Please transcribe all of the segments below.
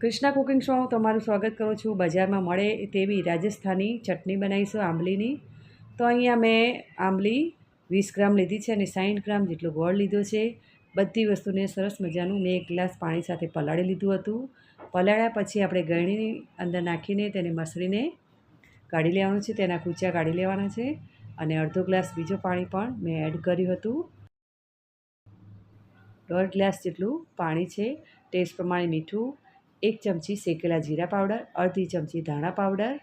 Krishna cooking show તમારું સ્વાગત કરું છું. બજારમાં મળે તેવી રાજસ્થાની ચટણી બનાવીશું આંબલીની. તો અહીંયા મેં આંબલી વીસ ગ્રામ લીધી છે અને સાઠ ગ્રામ જેટલો ગોળ લીધો છે. બધી વસ્તુને સરસ મજાનું મેં એક ગ્લાસ પાણી સાથે પલાળી લીધું હતું. પલાળ્યા પછી આપણે ગળણીની અંદર નાખીને તેને મસળીને કાઢી લેવાનું છે. તેના કૂચા કાઢી લેવાના છે અને અડધો ગ્લાસ બીજો પાણી પણ મેં એડ કર્યું હતું. દોઢ ગ્લાસ જેટલું પાણી છે. ટેસ્ટ પ્રમાણે મીઠું એક ચમચી શેકેલા જીરા પાવડર, અડધી ચમચી ધાણા પાવડર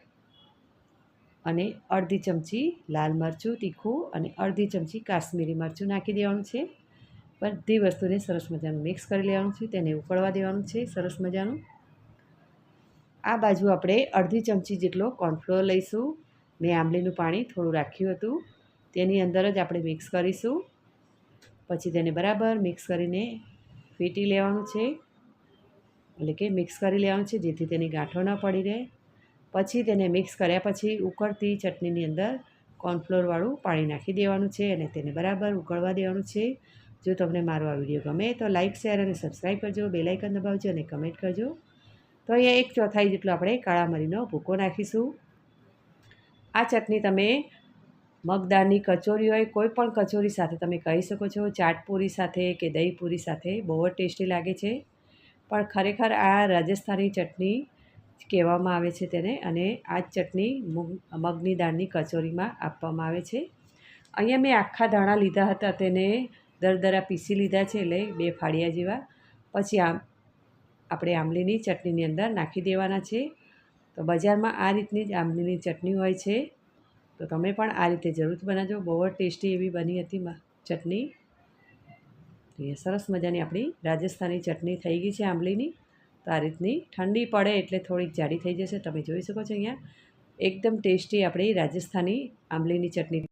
અને અડધી ચમચી લાલ મરચું તીખું અને અડધી ચમચી કાશ્મીરી મરચું નાખી દેવાનું છે. બધી વસ્તુને સરસ મજાનું મિક્સ કરી લેવાનું છે, તેને ઉકળવા દેવાનું છે સરસ મજાનું. આ બાજુ આપણે અડધી ચમચી જેટલો કોર્નફ્લોર લઈશું. મેં આંબલીનું પાણી થોડું રાખ્યું હતું. તેની અંદર જ આપણે મિક્સ કરીશું. પછી તેને બરાબર મિક્સ કરીને ફેટી લેવાનું છે. એટલે કે મિક્સ કરી લેવાનું છે જેથી તેની ગાંઠો ન પડી રહે. પછી તેને મિક્સ કર્યા પછી ઉકળતી ચટણીની અંદર કોર્નફ્લોરવાળું પાણી નાખી દેવાનું છે અને તેને બરાબર ઉકળવા દેવાનું છે. જો તમને મારો આ વીડિયો ગમે તો લાઇક શેર અને સબસ્ક્રાઈબ કરજો. બેલાઇકન દબાવજો અને કમેન્ટ કરજો. તો અહીંયા એક ચોથાઈ જેટલો આપણે કાળા મરીનો ભૂકો નાખીશું. આ ચટણી તમે મગદાળની કચોરી હોય, કોઈ પણ કચોરી સાથે તમે કહી શકો છો. ચાટપુરી સાથે કે દહીં પૂરી સાથે બહુ જ ટેસ્ટી લાગે છે. પણ ખરેખર આ રાજસ્થાની ચટણી કહેવામાં આવે છે તેને અને આ જ ચટણી મૂગ, મગની દાળની કચોરીમાં આપવામાં આવે છે. અહીંયા મેં આખા ધાણા લીધા હતા, તેને દરદરા પીસી લીધા છે એટલે બે ફાળિયા જેવા. પછી આમ, આપણે આંબલીની ચટણીની અંદર નાખી દેવાના છે. તો બજારમાં આ રીતની જ આંબલીની ચટણી હોય છે. તો તમે પણ આ રીતે જરૂર બનાવજો. બહુ જ ટેસ્ટી એવી બની હતી ચટણી. એ સરસ મજાની આપણી રાજસ્થાની ચટણી થઈ ગઈ છે આંબલીની. તો આ રીતની ઠંડી પડે એટલે થોડીક જાડી થઈ જશે, તમે જોઈ શકો છો અહીંયા. એકદમ ટેસ્ટી આપણી રાજસ્થાની આંબલીની ચટણી.